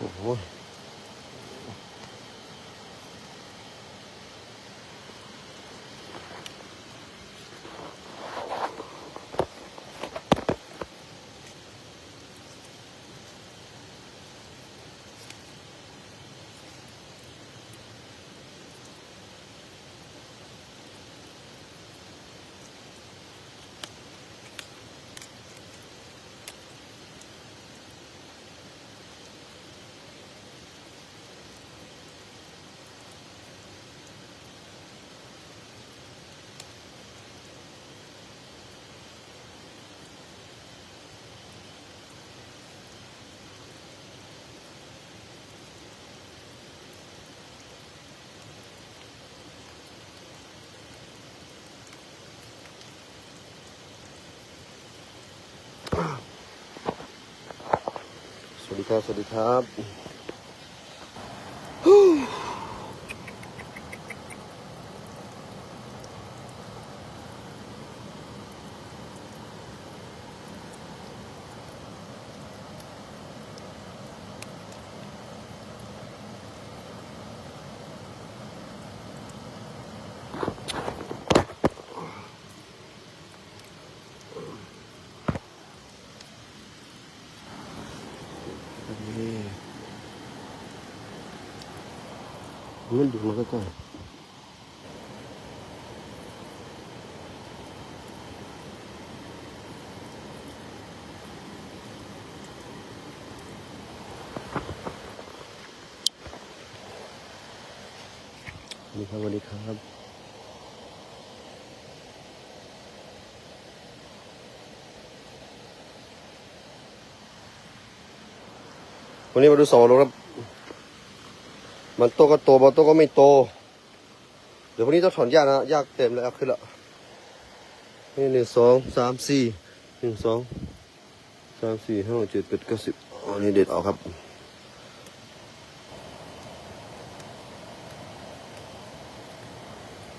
โครับ สวัสดีครับ นี่ มันดูมาใกล้ๆนี่ครับสวัสดีครับวันนี้มาดูสองโลครับ มันโตก็โตบางโตก็ไม่โต เดี๋ยววันนี้ต้องถอนหญ้านะหญ้าเต็มแล้วขึ้นละนี่หนึ่งสองสามสี่หนึ่งสองสามสี่ห้าเจ็ดแปดเก้าสิบอันนี้เด็ดออกครับ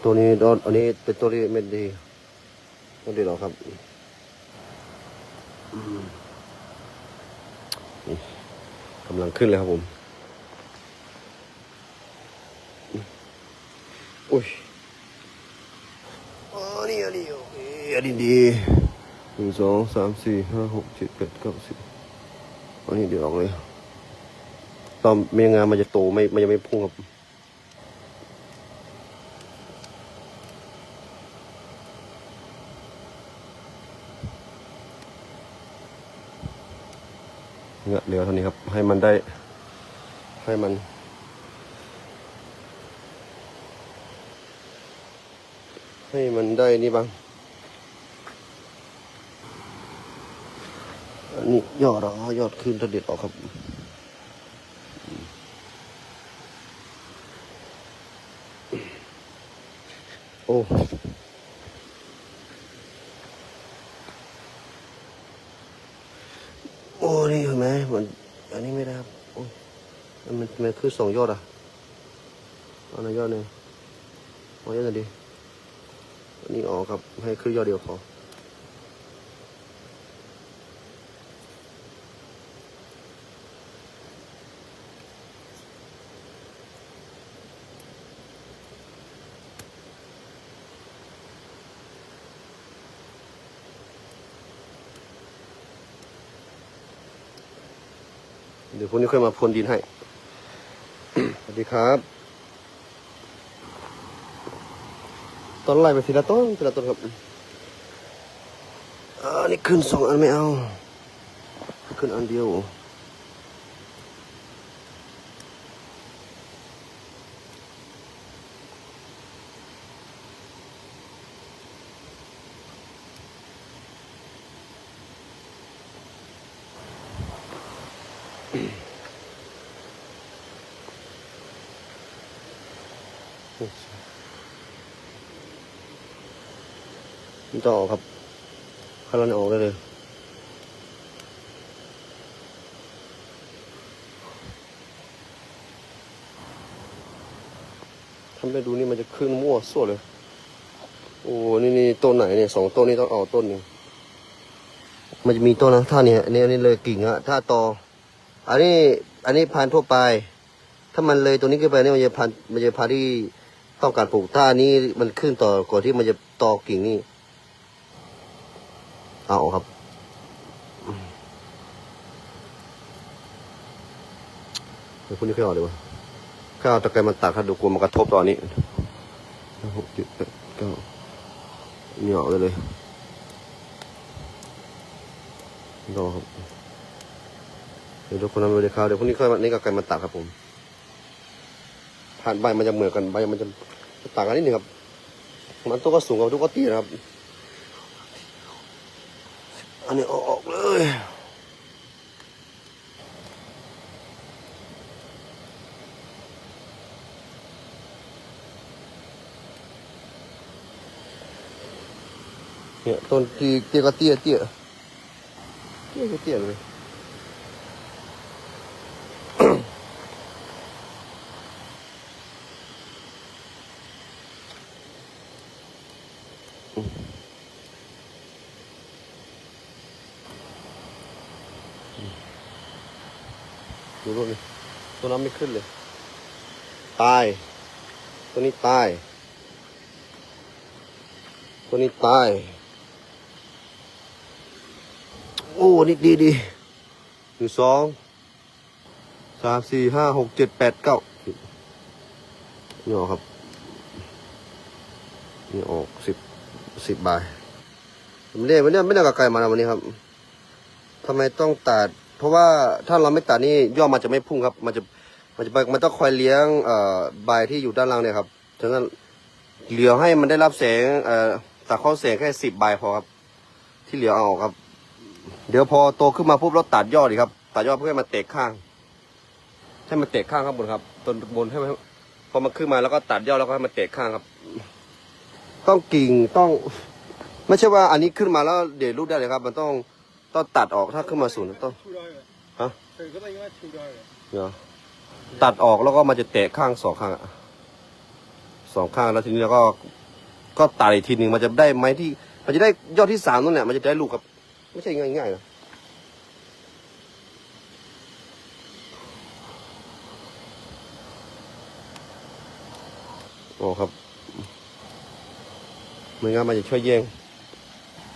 ตัวนี้โดนอันนี้เป็นตัวที่ไม่ดีต้องเด็ดออกครับกำลังขึ้นเลยครับผม อุ้ยอ๋อนี่อันนี้โอเคอันนี้ดีหนึ่งสองสามสี่ห้าหกเจ็ดแปดเก้าสิบอันนี้เดี๋ยวออกเลย ตอนไม่งานมันจะโตไม่มันยังไม่พุ่งครับเนี่ยเหลือเท่านี้ครับ ให้มันได้ ให้มัน ให้มันได้นี่บ้างอันนี้ยอดอ๋อยอดขึ้นถ้าเด็ดออกครับโอ้โอ้ นี่เห็นไหมเหมันอันนี้ไม่ได้ครับโอ้มันมันคือสองยอดอะเอันไหนยอดหนึ่งเอายอดหนดี นี้ออกครับ ให้ขึ้นยอดเดียวพอเดี๋ยวพรุ่งนี้ค่อยมาพรวนดินให้ สวัสดีครับ ต้นไล่ไปทีละต้นทีละต้นครับอันนี้ขึ้นสองอันไม่เอา ขึ้นอันเดียว มันจะออกครับถ้าราเนี่ยออกได้เลยทำไปดูนี่มันจะขึ้นมั่วสั่วเลย โอ้นี่นี่ต้นไหนเนี่ยสองต้นนี้ต้องเอาต้นหนึ่งมันจะมีต้นนะถ้าเนี่ยอันนี้อันนี้เลยกิ่งอะถ้าตอ อันนี้ อันนี้พันทั่วไป ถ้ามันเลยตัวนี้ขึ้นไปเนี่ยมันจะพันมันจะพันที่ต้องการปลูกถ้าอันนี้มันขึ้นต่อก่อนที่มันจะตอกิ่งนี่ เอาออกครับ เดี๋ยวพวกนี้ค่อยออกดีกว่าข้าวตะไคร้มันตัดครับดูกลัวมันกระทบตอนนี้หกจ็ดเก้านี่ออกเลยเลยรอครับเดี๋ยวทุกคนทำเลยครับเดี๋ยวพวกนี้ค่อยมานี่ก็ไก่มันตัดครับผมผ่านใบมันจะเหมือนกันใบมันจะต่างกันนิดนึงครับ มันตัวก็สูงกว่าตัวก็ตีนะครับ อันนี้อออกเลยเนี่ยต้นที่เตี้ยก็เตี้ยเตี้ยเตี้ยก็เตี้ยเลย ดูรูปนี่ตัวน้ำไม่ขึ้นเลย ตาย ตัวนี้ตาย ตัวนี้ตาย โอ้นี่ดีดีหนึ่งสองสามสี่ห้าหกเจ็ดแปดเก้านี่ออกครับนี่ออกสิบสิบใบผมเรียกวันนี้ไม่ได้กับไก่มานะวันนี้ครับทำไมต้องตัด เพราะว่าถ้าเราไม่ตัดนี่ยอดมันจะไม่พุ่งครับ มันจะมันจะมันต้องคอยเลี้ยงเอ่อใบที่อยู่ด้านล่างเนี่ยครับฉะนั้นเหลือให้มันได้รับแสงเอ่อตัดเข้าแสงแค่สิบใบพอครับ ที่เหลือเอาออกครับ เดี๋ยวพอโตขึ้นมาปุ๊บเราตัดยอดดีครับ ตัดยอดเพื่อให้มันเตะข้างให้มันเตะข้างข้างบนครับต้นบนให้มันพอมันขึ้นมาแล้วก็ตัดยอดแล้วก็ให้มันเตะข้างครับ ต้องกิ่งต้อง ไม่ใช่ว่าอันนี้ขึ้นมาแล้วเดี๋ยวรูดได้เลยครับ มันต้อง ต้องตัดออกถ้าขึ้นมาศูนย์ต้องฮะเดี๋ยวตัดออกแล้วก็มันจะเตะข้างสองข้างสองข้างแล้วทีนี้เราก็ก็ตัดอีกทีหนึ่งมันจะได้ไม้ที่ มันจะได้ยอดที่สามนั่นแหละมันจะได้ลูกกับไม่ใช่ง่ายง่ายนะโอ้ครับไม่งั้นมันจะช่วยแย่ง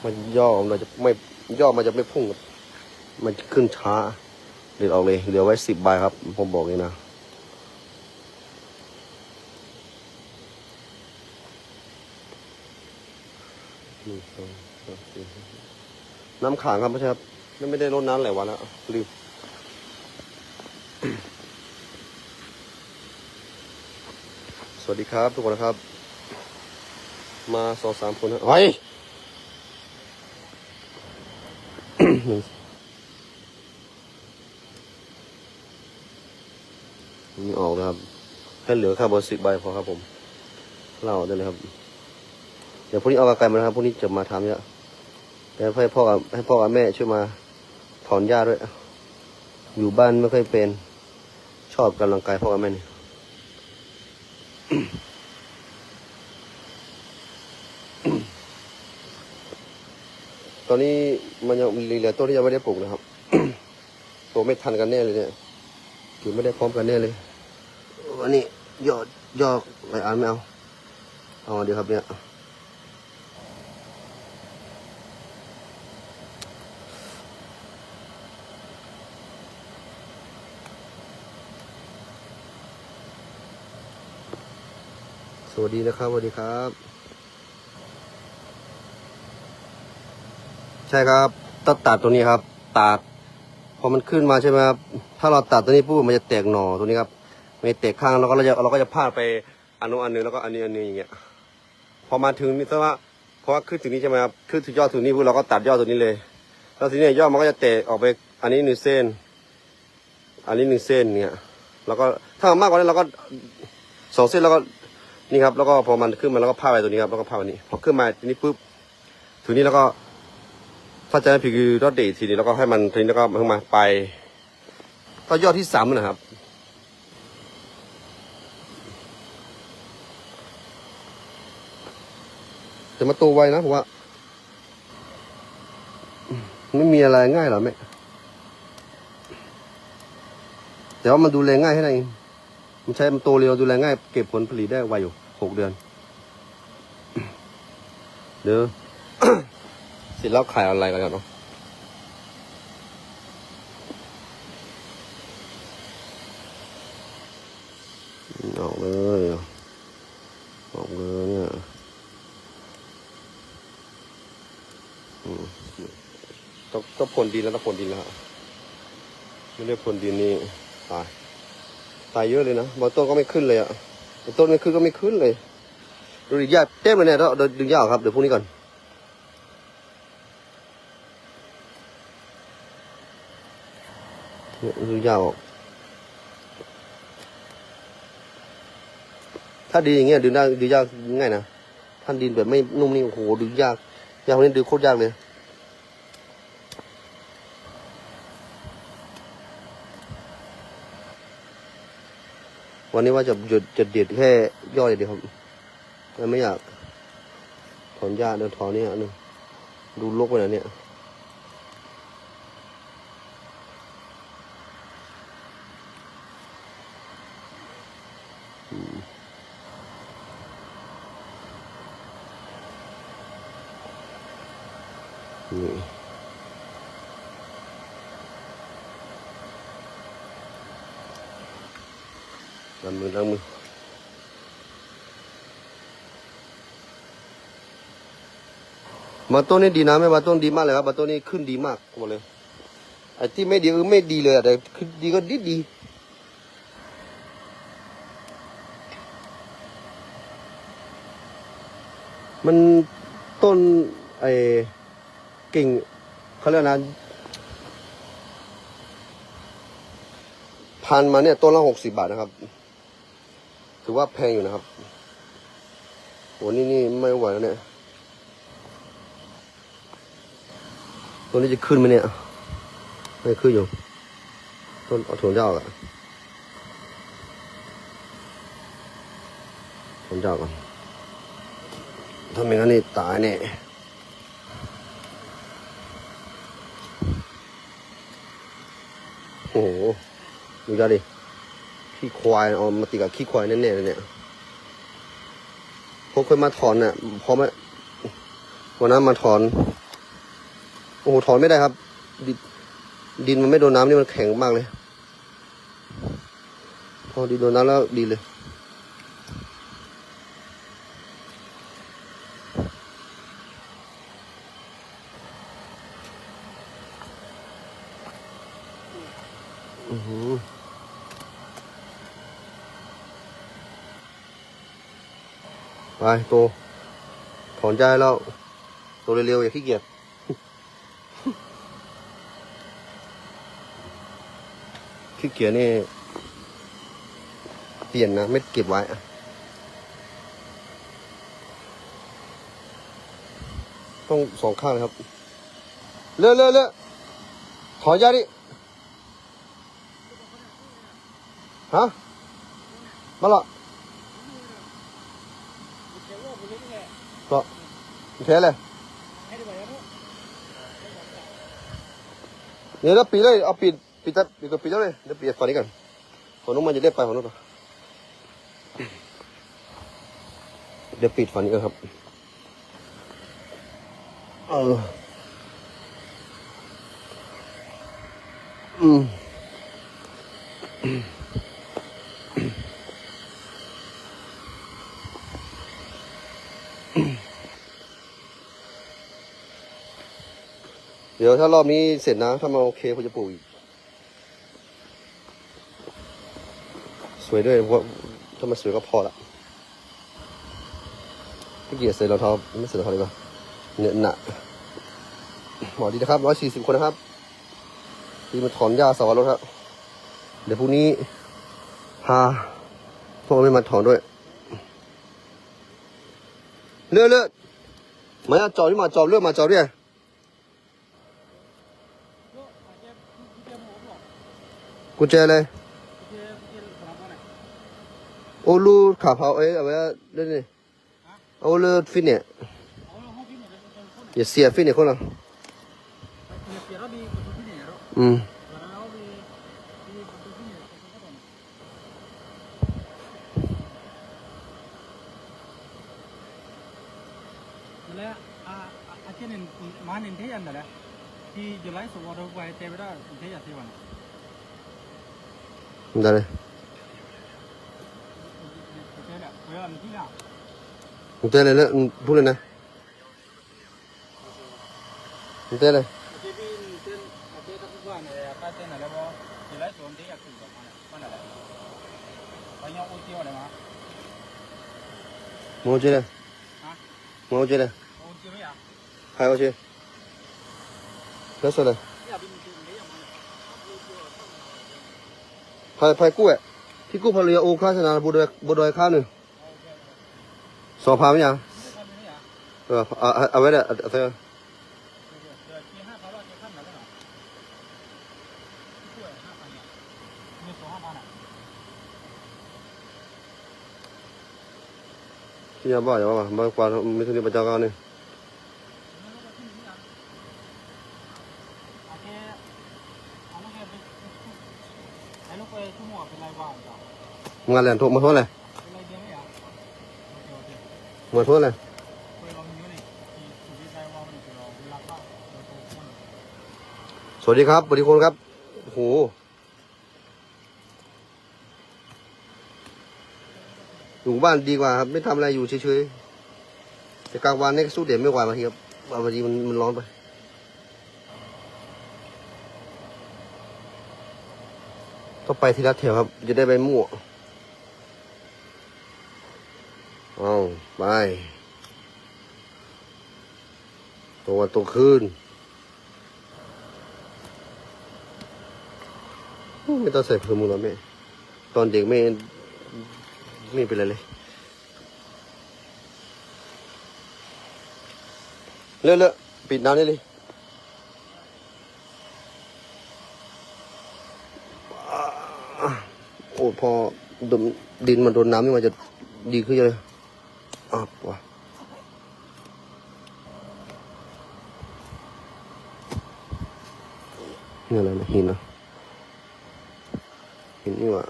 มันย่อมันจะไม่ ย่อมันจะไม่พุ่ง มันจะขึ้นช้า เด็ดออกเลย เหลือไว้สิบใบครับ ผมบอกเลยนะ น้ำขังครับไม่ใช่ครับ ไม่ไม่ได้รดน้ำหลายวันแล้วรีบสวัสดีครับ ทุกคนนะครับ มาสองสามคนนะเฮ้ย หนึ่งนี่ออกนะครับแค่เหลือแค่เบอร์สิบใบพอครับผมเล่าได้เลยครับ เดี๋ยวพรุ่งนี้เอากระไก่มานะครับพรุ่งนี้จะมาทำเยเดี๋ยวให้พ่อกับให้พ่อกับแม่ช่วยมาถอนหญ้าด้วย อยู่บ้านไม่ค่อยเป็น ชอบกำลังกายพ่อกับแม่นี่ อนนี้มันยังมีเหลือต้นที่ยังไม่ได้ปลูกนะครับโตไม่ทันกันแน่เลยเนี่ยถือไม่ได้พร้อมกันแน่เลยวันนี้ยอดยอดไปอ่านไม่เอาเอาเดี๋ยวครับเนี่ยสวัสดีนะครับสวัสดีครับ ใช่ครับตัดตัดตัวนี้ครับ ตัดพอมันขึ้นมาใช่ไหมครับถ้าเราตัดตัวนี้ปุ๊บมันจะแตกหน่อตัวนี้ครับมันจะแตกข้างแล้วก็เราจะเราก็จะพาดไปอันนู้นอันนึงแล้วก็อันนี้อันนึงอย่างเงี้ยพอมาถึงนี่แต่ว่าเพราะว่าขึ้นถึงนี้ใช่ไหมครับขึ้นถึงยอดถึงนี้ปุ๊บเราก็ตัดยอดตัวนี้เลย แล้วทีนี้ยอดมันก็จะแตกออกไปอันนี้หนึ่งเส้น อันนี้หนึ่งเส้นเนี่ยแล้วก็ถ้ามากกว่านั้นเราก็สองเส้นแล้วก็นี่ครับแล้วก็พอมันขึ้นมาแล้วก็พาดไปตัวนี้ครับแล้วก็พาดไปนี้พอขึ้นมาทีนี้ปุ๊บถึงนี้แล้วก็ ถ้าจะให้ผิดคือรอดเดททีนี้แล้วก็ให้มันทีนี้แล้วก็เพิ่งมาไปก็ยอดที่สามนะครับแต่มาโตไวนะผมว่า ไม่มีอะไรง่ายหรอแม่แต่ว่ามันดูแลง่ายแค่นั้นมันใช้มันโตเร็วดูแลง่าย เก็บผลผลิตได้ไวอยู่หกเดือน เดี๋ยว เสร็จแล้วขายออนไลน์กันเนาะออกเลยออกเลยเนี่ยต้องต้องพ่นดินแล้วต้องพ่นดินแล้วไม่ได้พ่นดินนี่ตายตายเยอะเลยนะบางต้นก็ไม่ขึ้นเลยอะต้นไม่ขึ้นก็ไม่ขึ้นเลยดูดิหญ้าเต็มเลยเนี่ยเราดี๋ยวดึงหญ้าครับเดี๋ยวพรุ่งนี้ก่อน เนี่ยาออกถ้าดีอย่างเงี้ยดึงได้ดึงยากง่ายนะถ้าดินแบบไม่นุ่มนี่โอ้โหดึงยากยากคนนี้ดึงโคตรยากเลยวันนี้ว่าจะหยุดจะเด็ดแค่ยอดอยเดียวครับไม่อยาก ถอนหญ้าเดินถอนเนี่ยอันนึงดูลกไปหน่อยเนี่ย นี่ล้างมือล้างมือมาต้นนี้ดีนะไม่มาต้นดีมากเลยครับมาต้นนี้ขึ้นดีมากบอกเลยไอ้ที่ไม่ดีก็ไม่ดีเลยแต่ขึ้นดีก็ดีดี มันต้นไอ้กิ่งเขาเรียกนะพันมาเนี่ยต้นละหกสิบาทนะครับ ถือว่าแพงอยู่นะครับโหนี่นี่ไม่ไหวแล้วเนี่ยตัวนี้จะขึ้นไหมเนี่ยไม่ขึ้นอยู่ ต้นเอาถั่วเจ้าอะถั่วเจ้าก่อน ถ้าไม่งั้นนี่ตายแน่โอ้โหดูดิ ขี้ควายเอามาติดกับขี้ควายแน่ๆเลยเนี่ยพวกเคยมาถอนน่ะพอมาวันนั้นมาถอน โอ้โหถอนไม่ได้ครับ ดินดินมันไม่โดนน้ำนี่มันแข็งมากเลย พอดินโดนน้ำแล้วดีเลย อือหือไป โต ถอนใจแล้ว โตเร็วๆอย่าขี้เกียจขี้เกียจนี่ เปลี่ยนนะ ไม่เก็บไว้อะต้องสองข้างเลยครับ เลือเลือเลือถอนยาดิ ฮะ มาละ แค่เลยเดี๋ยวเราปิดเลยเอาปิดปิดตัดปิดตัวปิดเลยเดี๋ยวปิดฝั่งนี้ก่อนฝั่งนู้นมันจะได้ไปฝั่งนู้นปะเดี๋ยวปิดฝั่งนี้ก่อนครับ เอออืม ดี๋ยวถ้ารอบนี้เสร็จนะ ถ้ามันโอเคผมจะปลูกอีก สวยด้วยเพราถ้ามันสวยก็พอละพี่เกียรติเสร็จรองเท้าไม่เสร็จรองเท้าดีกว่าเนี่ยหนักหมอดีนะครับร้อยสี่สิบคนนะครับที่มาถอนหญ้าสวรสครับ เดี๋ยวพรุ่งนี้พาพวกไม่มาถอนด้วย เลือดเลือดมาจอดที่มาจอดเลือดมาจอดเนี่ย กุญแจเลยโอ้ลูขาเผาเอ้ยเอาไว้เล่นเลยเอาลูฟินเนี่ยอย่เสียฟินเนี่ยคนละอืมอาจจะเน้นมาเน้นที่อันนั้นแหละที่จะไล่สุวรรณภูมิเทวดาเทวดาที่วัน ลย Uji ya? ใครเอาเจ๊แล้วสุดเลย Ya bin bin dia พายพายกู้อะที่กู้พลเรือโอคราชนาบุดอยบุดอยข้าหนึ่งสอบพาไหมยังเออเอาเอาไว้เลยเอเอาเอที่ยาบ้าอย่าบ้ามากกว่าไม่ถึงที่ประจาการนี่มึงอะไรถูกมาโทษเลย มาโทษเลยสวัสดีครับสวัสดีคนครับโอ้โหอยู่บ้านดีกว่าครับ ไม่ทำอะไรอยู่เฉยๆแต่กลางวันนี่สู้เด็ดไม่ไหวบางทีครับบางทีมันมันร้อนไปต้องไปทีละแถวครับ จะได้ไปมั่วเอา ไป ตัววันตัวคืนไม่ต้องใส่เพิ่มมูลแล้วแม่ ตอนเด็กไม่ไม่เป็นไรเลย เลิกๆปิดน้ำได้เลยโอ้พอดมดินมันโดนน้ำนี่มันจะดีขึ้นเยอะเลย อะว่ะนี่อะไรนะหินเหรอหินนี่ว่า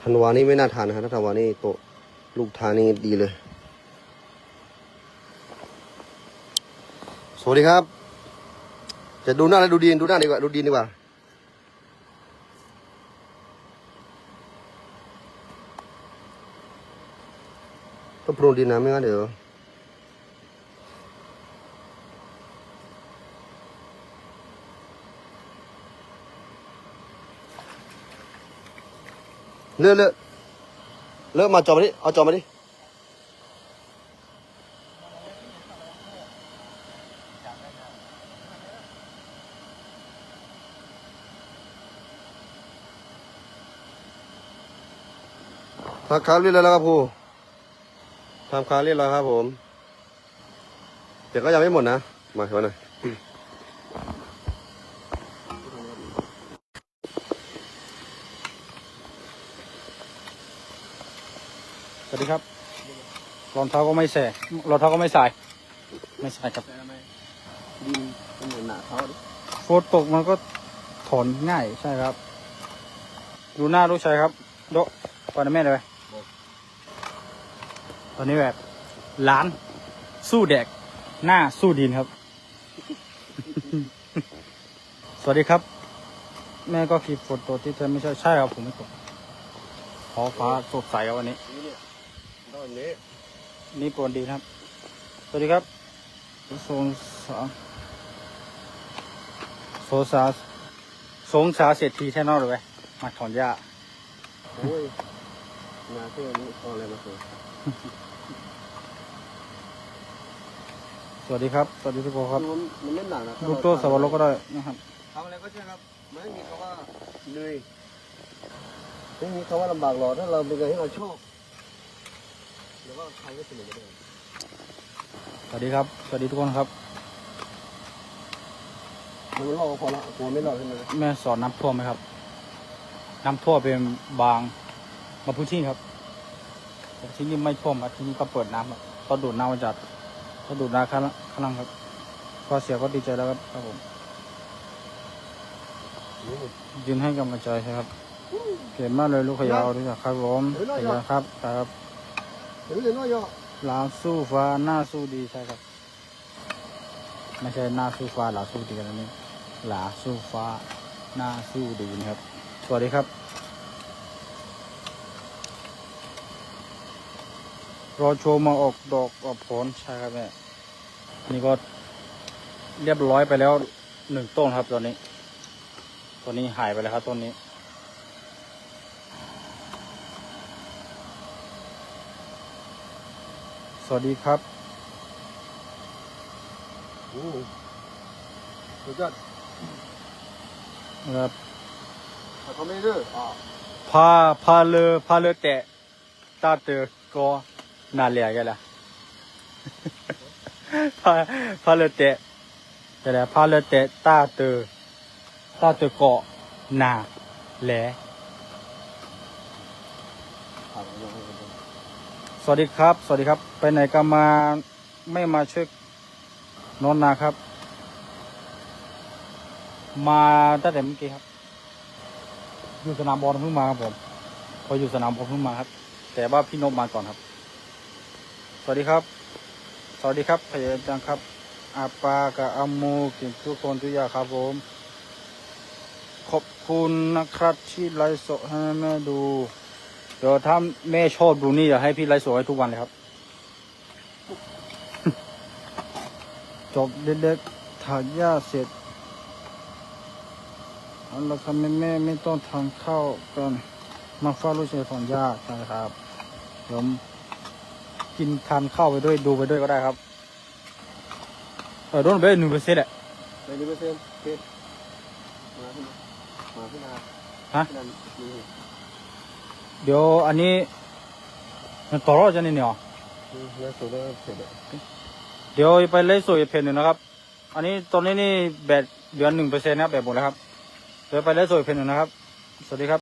ธันวานี่ไม่น่าทานนะครับถ้าธันวานี่โตลูกทานนี่ดีเลย วัสดีครับ จะดูหน้าแล้วดูดีนดูหน้าดีกว่า ดูดีนดีกว่า ต้องปรุงดีนะไม่งั้นเดี๋ยวเลือกเลือกเลือกมาจอมาดิ เอาจอมาดิ ทำค้าเรียบร้อยแล้วครับครูทำค้าเรียบร้อยครับ ผมเดี๋ยวก็ยังไม่หมดนะ มาเห็นหน่อยสวัสดีครับรองเท้าก็ไม่ใส่รองเท้าก็ไม่ใส่ไม่ใส่ครับดินมันเหมือนหนาเขาดิโฟตตกมันก็ถอนง่ายใช่ครับ ดูหน้าลูกชายครับโดะปล่อยนะแม่เลยไป ตอนนี้แบบหล้านสู้แดกหน้าสู้ดินครับ สวัสดีครับ แม่ก็คลิปโฟโต้ที่เธอไม่ใช่ใช่ครับผมไม่ตกขอฟ้าสดใสครับวันนี้ นี่เนี่ยต้องแบบนี้นี่ปรดีครับ สวัสดีครับสงสาโซซาสงสาเศรษฐีแท่นอกเลยไหมมาถอนหญ้าโอ้ยมาเที่ยวนี้เอาอะไรมาเถอะ สวัสดีครับ สวัสดีทุกคนครับมันมันไม่หนักนะลูกโต้สวรรค์ก็ได้นะครับทำอะไรก็ใช่ครับไม่มีคำว่าเหนื่อยไม่มีคำว่าลำบากหรอกถ้าเราเป็นการที่เราชอบหรือว่าใครก็สนุกไปด้วยสวัสดีครับ สวัสดีทุกคนครับมันไม่รอดก็พอละกลัวไม่รอดใช่ไหมแม่สอนน้ำท่วมไหมครับ น้ำท่วมเป็นบางบางพื้นที่ครับแต่ที่นี่ไม่ท่วมครับที่นี่ก็เปิดน้ำครับก็ดูดน้ำมาจาก ก็ดูดน้ข้างล่าข้างล่างครับก็เสียก็ดีใจแล้วครับครับผมยืนให้กำลังใจครับเก่งมากเลยลูกขยาวด้วยครับผมขยันครับครับหลาสู้ฟ้าหน้าสู้ดีใช่ครับ ไม่ใช่หน้าสู้ฟ้าหลาสู้ดีกันนี่หลาสู้ฟ้าหน้าสู้ดีนะครับ สวัสดีครับ รอโชว์มาออกดอกออกผลใช่ครับแม่นี่ก็เรียบร้อยไปแล้วหนึ่งต้นครับตอนนี้ตัวนี้หายไปแล้วครับต้นนี้ สวัสดีครับอืมสุดยอดครับแต่เขาไม่ดื้ออ่าพาพาเลอพาเลอแตะตาเตอก็ นาเลยกันละพาพาเลอแตะแต่ละพาเลอแตะตาเตอตาเตอก็นาแหลอ่าเอาเอาเอาเอาสวัสดีครับ สวัสดีครับ ไปไหนก็มาไม่มาช่วยนอนนาครับ มาตั้งแต่เมื่อกี้ครับ อยู่สนามบอลเพิ่งมาครับผมพออยู่สนามบอลเพิ่งมาครับ แต่ว่าพี่นพมาก่อนครับ สวัสดีครับ สวัสดีครับพยาจังครับอาปากับอามูกินทุกคนทุกอย่างครับผม ขอบคุณนะครับที่ไลฟ์สดให้แม่ดู เดี๋ยวถ้าแม่ชอบดูนี่เดี๋ยวให้พี่ไลฟ์สดให้ทุกวันเลยครับ จบเด็กๆถ่าหญ้าเสร็จเอาละครับแม่แม่ไม่ต้องทานข้ากันมาเฝ้าลูกชายถอนหญ้าใช่ครับเดี๋ยว กินทานข้าวไปด้วยดูไปด้วยก็ได้ครับเออโดนไปหนึ่งเปอร์เซ็นต์แหละในนี้เปอร์เซ็นต์โอเคมาขึ้นมามาขึ้นมาฮะขึ้นมานี่เดี๋ยวอันนี้มันต่อรอดจะนี่เนี่ยอืมแล้วสุดแล้วเสร็จแล้วเดี๋ยวไปไล่สวยเพจหนึ่งนะครับ อันนี้ตอนนี้นี่แบตเหลือหนึ่งเปอร์เซ็นต์นะครับแบตหมดแล้วครับ เดี๋ยวไปไล่สวยเพจหนึ่งนะครับ สวัสดีครับ